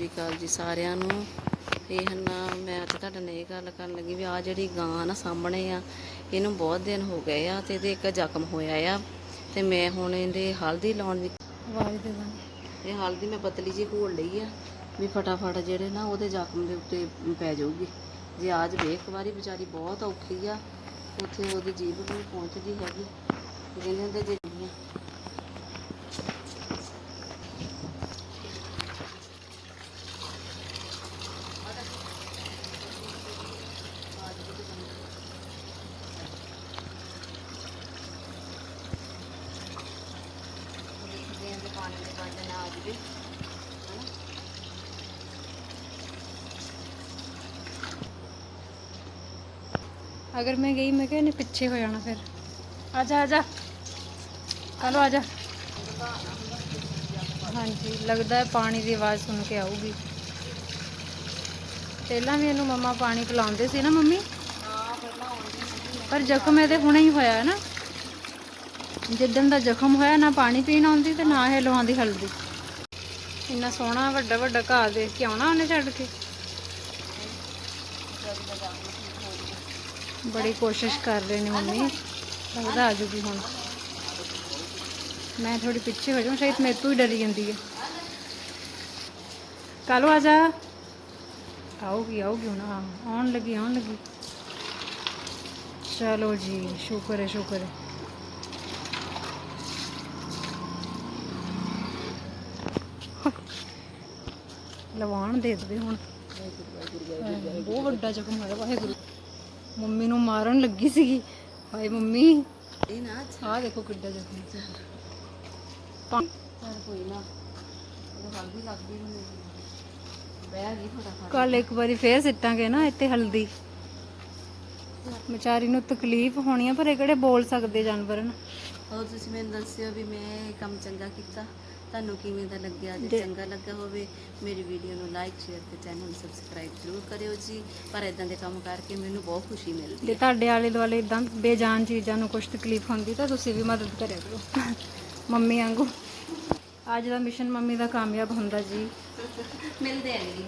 ਸ੍ਰੀ ਅਕਾਲ ਜੀ ਸਾਰਿਆਂ ਨੂੰ। ਇਹ ਨਾ ਮੈਂ ਅੱਜ ਤੁਹਾਡੇ ਨਾਲ ਇਹ ਗੱਲ ਕਰਨ ਲੱਗੀ ਵੀ ਆ ਜਿਹੜੀ ਗਾਂ ਨਾ ਸਾਹਮਣੇ ਆ ਇਹਨੂੰ ਬਹੁਤ ਦਿਨ ਹੋ ਗਏ ਆ ਤੇ ਇਹਦੇ ਇੱਕ ਜ਼ਖਮ ਹੋਇਆ ਆ। ਤੇ ਮੈਂ ਹੁਣ ਇਹਦੇ ਹਲਦੀ ਲਾਉਣ ਦੀ ਆਵਾਜ਼ ਦੇ ਦਾਂ ਇਹ ਹਲਦੀ ਮੈਂ ਪਤਲੀ ਜੀ ਘੋਲ ਲਈ ਆ ਵੀ ਫਟਾਫਟ ਜਿਹੜੇ ਨਾ ਉਹਦੇ ਜ਼ਖਮ ਦੇ ਉੱਤੇ ਪੈ ਜਾਊਗੀ। ਜੇ ਆਜ ਵੇ ਇੱਕ ਵਾਰੀ ਵਿਚਾਰੀ ਬਹੁਤ ਔਖੀ ਆ ਉੱਥੇ ਉਹਦੀ ਜੀਭ ਵੀ ਪਹੁੰਚਦੀ ਹੈਗੀ। ਤੇ ਕਹਿੰਦੇ ਹੁੰਦੇ ਪਾਣੀ ਦੇ ਵੰਡ ਨਾ ਆ ਜਵੇ ਅਗਰ ਮੈਂ ਗਈ ਮੈਂ ਕਿਹਾ ਇਹਨੇ ਪਿੱਛੇ ਹੋ ਜਾਣਾ ਫਿਰ। ਆ ਜਾ ਆ ਜਾ। ਚਲੋ ਆ ਜਾ। ਹਾਂਜੀ ਲੱਗਦਾ ਹੈ ਪਾਣੀ ਦੀ ਆਵਾਜ਼ ਸੁਣ ਕੇ ਆਊਗੀ। ਪਹਿਲਾਂ ਵੀ ਇਹਨੂੰ ਮੰਮਾ ਪਾਣੀ ਪਿਲਾਉਂਦੇ ਸੀ ਨਾ ਮੰਮੀ? ਪਰ ਜ਼ਖਮ ਇਹਦੇ ਹੁਣੇ ਹੀ ਹੋਇਆ ਹੈ ਨਾ। ਜਿੱਦਣ ਦਾ ਜ਼ਖਮ ਹੋਇਆ, ਨਾ ਪਾਣੀ ਪੀਣ ਆਉਂਦੀ ਤੇ ਨਾ ਇਹ ਲਵਾਉਂਦੀ ਹਲਦੀ। ਇੰਨਾ ਸੋਹਣਾ ਵੱਡਾ ਵੱਡਾ ਘਾਹ ਦੇਖ ਕੇ ਆਉਣਾ ਉਹਨੇ ਛੱਡ ਕੇ। ਬੜੀ ਕੋਸ਼ਿਸ਼ ਕਰ ਰਹੇ ਨੇ ਮੰਮੀ। ਲੱਗਦਾ ਆ ਜੂਗੀ ਹੁਣ। ਮੈਂ ਥੋੜੀ ਪਿੱਛੇ ਹੋ ਜਾਵਾਂ ਸ਼ਾਇਦ ਮੇਰੇ ਤੋਂ ਹੀ ਡਰੀ ਜਾਂਦੀ ਹੈ। ਕਾਲੋ ਆ ਜਾ। ਆਉਗੀ ਆਉਗੀ ਹੁਣ ਆਉਣ ਲੱਗੀ ਆਉਣ ਲੱਗੀ। ਚਲੋ ਜੀ, ਸ਼ੁਕਰ ਹੈ ਸ਼ੁਕਰ ਹੈ। ਲਵਾਣ ਦੇ ਦੇਵੇ ਹੁਣ। ਬਹੁਤ ਵੱਡਾ ਜ਼ਖਮ ਹੋਇਆ ਵਾਹਿਗੁਰੂ। ਮੰਮੀ ਨੂੰ ਮਾਰਨ ਲੱਗੀ ਸੀਗੀ। ਹਾਏ ਮੰਮੀ। ਇਹ ਨਾ ਆਹ ਦੇਖੋ ਕਿੱਡਾ ਜ਼ਖਮ ਪਾ- ਚੱਲ ਕੋਈ ਨਾ। ਉਹ ਹਲਦੀ ਲੱਗਦੀ ਹੁੰਦੀ ਬਹਿ ਗਈ ਫਟਾਫਟ। ਕੱਲ ਇੱਕ ਵਾਰੀ ਫੇਰ ਸਿੱਟਾਂਗੇ ਨਾ ਇੱਥੇ ਹਲਦੀ। ਵਿਚਾਰੀ ਨੂੰ ਤਕਲੀਫ ਹੋਣੀ ਆ ਪਰ ਇਹ ਕਿਹੜੇ ਬੋਲ ਸਕਦੇ ਜਾਨਵਰ ਨਾ ਹੋਰ ਤੁਸੀਂ ਮੈਨੂੰ ਦੱਸਿਓ ਵੀ ਮੈਂ ਇਹ ਕੰਮ ਚੰਗਾ ਕੀਤਾ। ਤੁਹਾਨੂੰ ਕਿਵੇਂ ਦਾ ਲੱਗਿਆ ਜੇ ਚੰਗਾ ਲੱਗਾ ਹੋਵੇ ਮੇਰੀ ਵੀਡੀਓ ਨੂੰ ਲਾਈਕ ਸ਼ੇਅਰ ਤੇ ਚੈਨਲ ਨੂੰ ਸਬਸਕ੍ਰਾਈਬ ਜ਼ਰੂਰ ਕਰਿਓ ਜੀ। ਪਰ ਇਦਾਂ ਦੇ ਕੰਮ ਕਰਕੇ ਮੈਨੂੰ ਬਹੁਤ ਖੁਸ਼ੀ ਮਿਲਦੀ ਜੇ ਤੁਹਾਡੇ ਆਲੇ ਦੁਆਲੇ ਇਦਾਂ ਬੇਜਾਨ ਚੀਜ਼ਾਂ ਨੂੰ ਕੁਝ ਤਕਲੀਫ ਹੁੰਦੀ ਤਾਂ ਤੁਸੀਂ ਵੀ ਮਦਦ ਕਰਿਆ ਕਰੋ। ਮੰਮੀ ਵਾਂਗੂ। ਅੱਜ ਦਾ ਮਿਸ਼ਨ ਮੰਮੀ ਦਾ ਕਾਮਯਾਬ ਹੁੰਦਾ ਜੀ। ਮਿਲਦੇ ਆਂ ਜੀ।